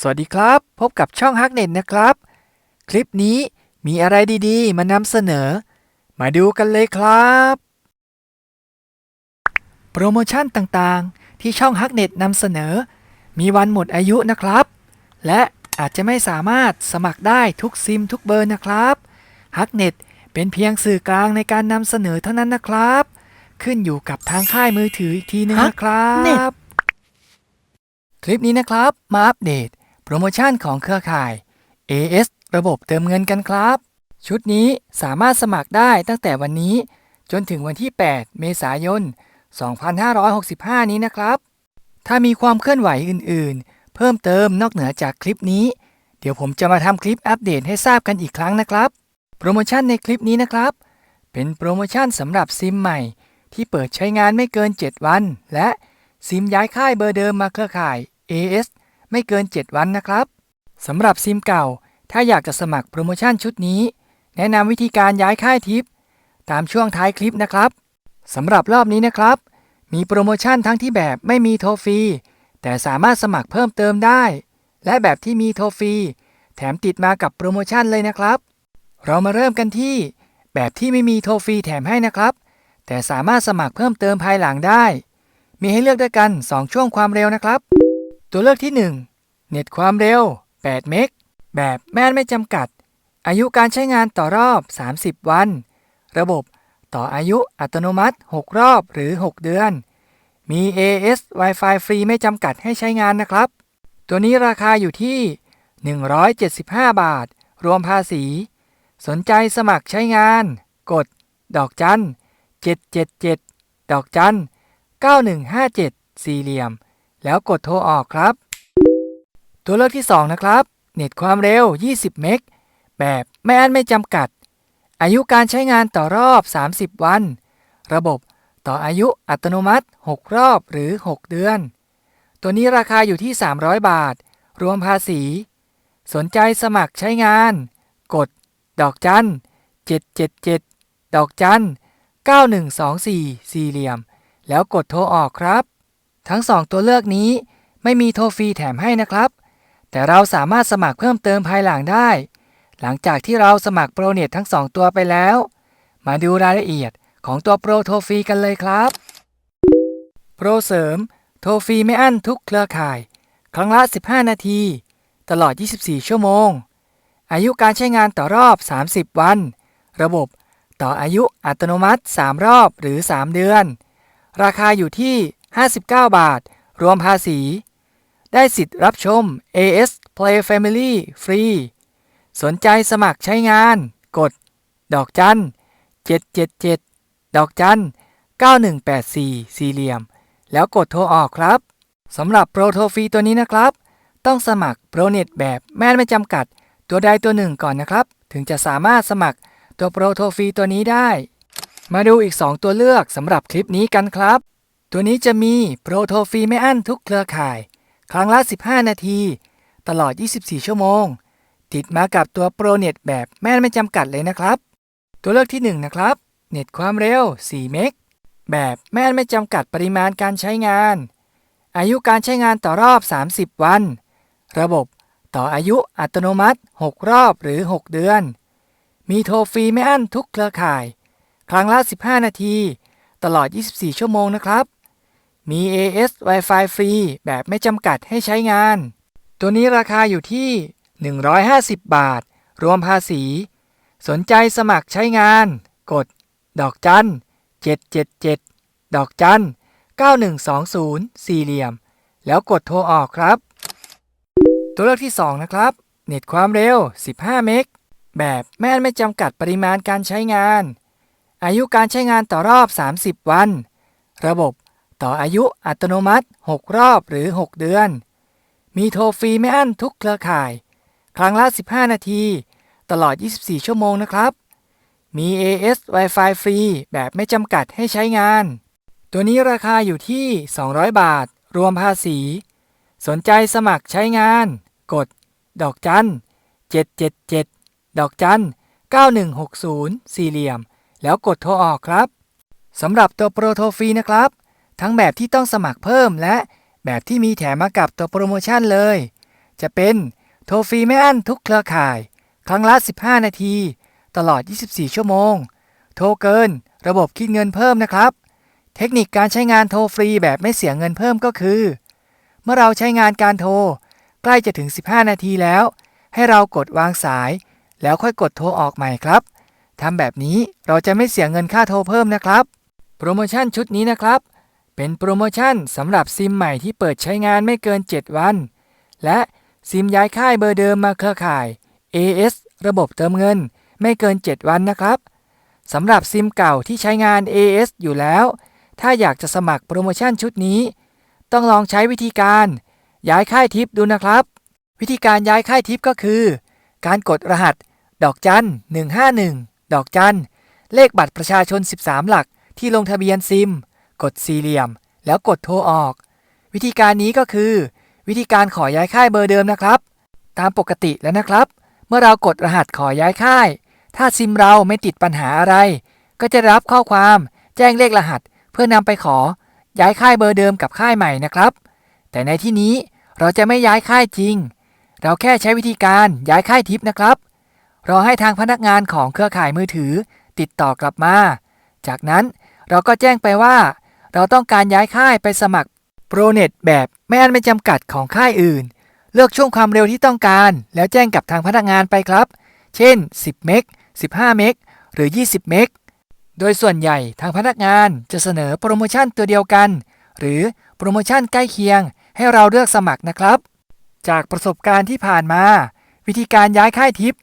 สวัสดีครับ พบกับช่องฮักเน็ตนะครับ คลิปนี้มีอะไรดีๆ มานำเสนอ มาดูกันเลยครับ โปรโมชั่นต่างๆ ที่ช่องฮักเน็ตนำเสนอ มีวันหมดอายุนะครับ และอาจจะไม่สามารถสมัครได้ทุกซิมทุกเบอร์นะครับฮักเน็ตเป็นเพียงสื่อกลางในการนำเสนอเท่านั้นนะครับ ขึ้นอยู่กับทางค่ายมือถืออีกทีนึงนะครั Hacknet บคลิปนี้นะครับ มาอัปเดต โปรโมชั่นของเครือข่าย AS ระบบเติมเงินกันครับ ชุดนี้สามารถสมัครได้ตั้งแต่วันนี้ จนถึงวันที่ 8 เมษายน 2565 นี้นะครับ ถ้ามีความเคลื่อนไหวอื่นๆ เพิ่มเติมนอกเหนือจากคลิปนี้ เดี๋ยวผมจะมาทำคลิปอัปเดตให้ทราบกันอีกครั้งนะครับ โปรโมชั่นในคลิปนี้นะครับ เป็นโปรโมชั่นสำหรับซิมใหม่ ที่เปิดใช้งานไม่เกิน 7 วัน และซิมย้ายค่ายเบอร์เดิมมาเครือข่าย AS ไม่เกิน 7 วันนะครับสำหรับซิมเก่า ถ้าอยากจะสมัครโปรโมชั่นชุดนี้ แนะนำวิธีการย้ายค่ายทิป ตามช่วงท้ายคลิปนะครับสำหรับรอบนี้นะครับ มีโปรโมชั่นทั้งที่แบบไม่มีโทรฟรีแต่สามารถสมัครเพิ่มเติมได้ และแบบที่มีโทรฟรีแถมติดมากับโปรโมชั่นเลยนะครับ เรามาเริ่มกันที่ แบบที่ไม่มีโทรฟรีแถมให้นะครับ แต่สามารถสมัครเพิ่มเติมภายหลังได้ มีให้เลือกด้วยกัน 2 ช่วงความเร็วนะครับ ตัวเลือกที่ 1 เน็ตความเร็ว 8 เมก แบบแม่นไม่จำกัด อายุการใช้งานต่อรอบ 30 วัน ระบบต่ออายุอัตโนมัติ 6 รอบหรือ 6 เดือน มี AS Wi-Fi ฟรีไม่จำกัดให้ใช้งานนะครับ ตัวนี้ราคาอยู่ที่ 175 บาท รวมภาษี สนใจสมัครใช้งาน กด ดอกจัน777 ดอกจัน9157 สี่เหลี่ยม แล้วกดโทรออกครับ ตัวเลือกที่ 2 นะครับ เน็ตความเร็ว 20 เมก แบบไม่อั้นไม่จำกัด อายุการใช้งานต่อรอบ 30 วัน ระบบต่ออายุอัตโนมัติ 6 รอบหรือ 6 เดือน ตัวนี้ราคาอยู่ที่ 300 บาท รวมภาษี สนใจสมัครใช้งาน กด ดอกจัน 777 ดอกจัน 9124 สี่เหลี่ยม แล้วกดโทรออกครับ ทั้ง 2 ตัวเลือกนี้ไม่มีโทรฟรีแถมให้นะครับ แต่เราสามารถสมัครเพิ่มเติมภายหลังได้ หลังจากที่เราสมัครโปรเน็ตทั้ง 2 ตัวไปแล้ว มาดูรายละเอียดของตัวโปรโทรฟรีกันเลยครับโปรเสริม โทรฟรีไม่อั้นทุกเครือข่าย ครั้งละ 15 นาที ตลอด 24 ชั่วโมง อายุการใช้งานต่อรอบ 30 วัน ระบบต่ออายุอัตโนมัติ 3 รอบหรือ 3 เดือน ราคาอยู่ที่ 59 บาท รวมภาษี ได้สิทธิ์รับชม AS Play Family ฟรี สนใจสมัครใช้งาน กด ดอกจัน 777 ดอกจัน 9184 สี่เหลี่ยม แล้วกดโทรออกครับสำหรับโปรโทรฟรีตัวนี้นะครับ ต้องสมัครโปรเน็ตแบบแม่นไม่จำกัด ตัวใดตัวหนึ่งก่อนนะครับ ถึงจะสามารถสมัครตัวโปรโทรฟรีตัวนี้ได้ มาดูอีก 2 ตัวเลือกสำหรับคลิปนี้กันครับ ตัวนี้จะมีโปรโทรฟีไม่อั้นทุกเครือข่าย ครั้งละ 15 นาที ตลอด 24 ชั่วโมง ติดมากับตัวโปรเน็ตแบบแม่นไม่จำกัดเลยนะครับ ตัวเลือกที่ 1 นะครับ เน็ตความเร็ว 4 เมก แบบแม่นไม่จำกัดปริมาณการใช้งาน อายุการใช้งานต่อรอบ 30 วัน ระบบต่ออายุอัตโนมัติ 6 รอบหรือ 6 เดือน มีโทรฟรีไม่อั้นทุกเครือข่าย ครั้งละ 15 นาที ตลอด 24 ชั่วโมงนะครับ มี AS Wi-Fi ฟรีแบบไม่จำกัดให้ใช้งาน ตัวนี้ราคาอยู่ที่ 150 บาท รวมภาษี สนใจสมัครใช้งาน กด ดอกจัน 777 ดอกจัน 9120 สี่เหลี่ยม แล้วกดโทรออกครับ ตัวเลือกที่ 2 นะครับ เน็ตความเร็ว 15 เมก แบบแม่นไม่จำกัดปริมาณการใช้งาน อายุการใช้งานต่อรอบ 30 วัน ระบบ ต่ออายุอัตโนมัติ 6 รอบหรือ 6 เดือน มีโทรฟรีไม่อั้นทุกเครือข่าย ครั้งละ 15 นาที ตลอด 24 ชั่วโมงนะครับ มี AS Wi-Fi ฟรีแบบไม่จำกัดให้ใช้งาน ตัวนี้ราคาอยู่ที่ 200 บาท รวมภาษี สนใจสมัครใช้งาน กด ดอกจัน 777 ดอกจัน 9160 สี่เหลี่ยม แล้วกดโทรออกครับสำหรับตัวโปรโทรฟรีนะครับ ทั้งแบบที่ต้องสมัครเพิ่มและแบบที่มีแถมมากับตัวโปรโมชั่นเลย จะเป็นโทรฟรีไม่อั้นทุกเครือข่าย ครั้งละ 15 นาที ตลอด 24 ชั่วโมง โทรเกิน ระบบคิดเงินเพิ่มนะครับ เทคนิคการใช้งานโทรฟรีแบบไม่เสียเงินเพิ่มก็คือ เมื่อเราใช้งานการโทร ใกล้จะถึง 15 นาทีแล้ว ให้เรากดวางสาย แล้วค่อยกดโทรออกใหม่ครับทำแบบนี้เราจะไม่เสียเงินค่าโทรเพิ่มนะครับ โปรโมชั่นชุดนี้นะครับ เป็นโปรโมชั่นสำหรับซิมใหม่ที่เปิดใช้งานไม่เกิน 7 วัน และซิมย้ายค่ายเบอร์เดิมมาเครือข่าย AS ระบบเติมเงินไม่เกิน 7 วันนะครับสำหรับซิมเก่าที่ใช้งาน AS อยู่แล้ว ถ้าอยากจะสมัครโปรโมชั่นชุดนี้ ต้องลองใช้วิธีการ ย้ายค่ายทิปดูนะครับ วิธีการย้ายค่ายทิปก็คือ การกดรหัส ดอกจัน 151 ดอกจัน เลขบัตรประชาชน 13 หลักที่ลงทะเบียนซิม กดสี่เหลี่ยม แล้วกดโทรออก วิธีการนี้ก็คือ วิธีการขอย้ายค่ายเบอร์เดิมนะครับ ตามปกติแล้วนะครับ เมื่อเรากดรหัสขอย้ายค่าย ถ้าซิมเราไม่ติดปัญหาอะไร ก็จะรับข้อความแจ้งเลขรหัส เพื่อนำไปขอ ย้ายค่ายเบอร์เดิมกับค่ายใหม่นะครับ แต่ในที่นี้เราจะไม่ย้ายค่ายจริง เราแค่ใช้วิธีการย้ายค่ายทิปนะครับรอให้ทางพนักงานของเครือข่ายมือถือ ติดต่อกลับมา จากนั้นเราก็แจ้งไปว่า เราต้องการย้ายค่ายไปสมัครโปรเน็ตแบบไม่อันไม่จำกัดของค่ายอื่น เลือกช่วงความเร็วที่ต้องการ แล้วแจ้งกับทางพนักงานไปครับ เช่น 10 เมก 15 เมก หรือ 20 เมก โดยส่วนใหญ่ทางพนักงานจะเสนอโปรโมชั่นตัวเดียวกัน หรือโปรโมชั่นใกล้เคียง ให้เราเลือกสมัครนะครับ จากประสบการณ์ที่ผ่านมา วิธีการย้ายค่ายทิป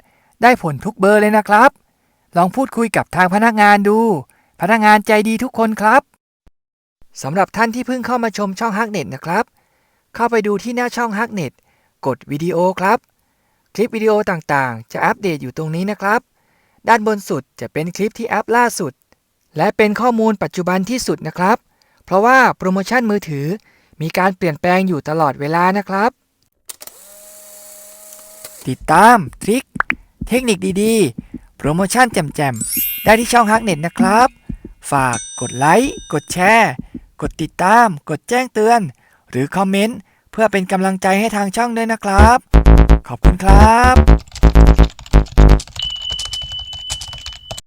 ได้ผลทุกเบอร์เลยนะครับ ลองพูดคุยกับทางพนักงานดู พนักงานใจดีทุกคนครับ สำหรับท่านที่เพิ่งเข้ามาชมช่องฮักเน็ตนะครับ เข้าไปดูที่หน้าช่องฮักเน็ตกดวิดีโอครับ คลิปวิดีโอต่างๆ จะอัปเดตอยู่ตรงนี้นะครับ ด้านบนสุดจะเป็นคลิปที่อัพล่าสุด และเป็นข้อมูลปัจจุบันที่สุดนะครับ เพราะว่าโปรโมชั่นมือถือมีการเปลี่ยนแปลงอยู่ตลอดเวลานะครับ ติดตามทริคเทคนิคดีๆ โปรโมชั่นแจ่มๆ ได้ที่ช่องฮักเน็ตนะครับ ฝากกดไลค์ กดแชร์ กดติดตาม กดแจ้งเตือน หรือคอมเมนต์ เพื่อเป็นกำลังใจให้ทางช่องด้วยนะครับ ขอบคุณครับ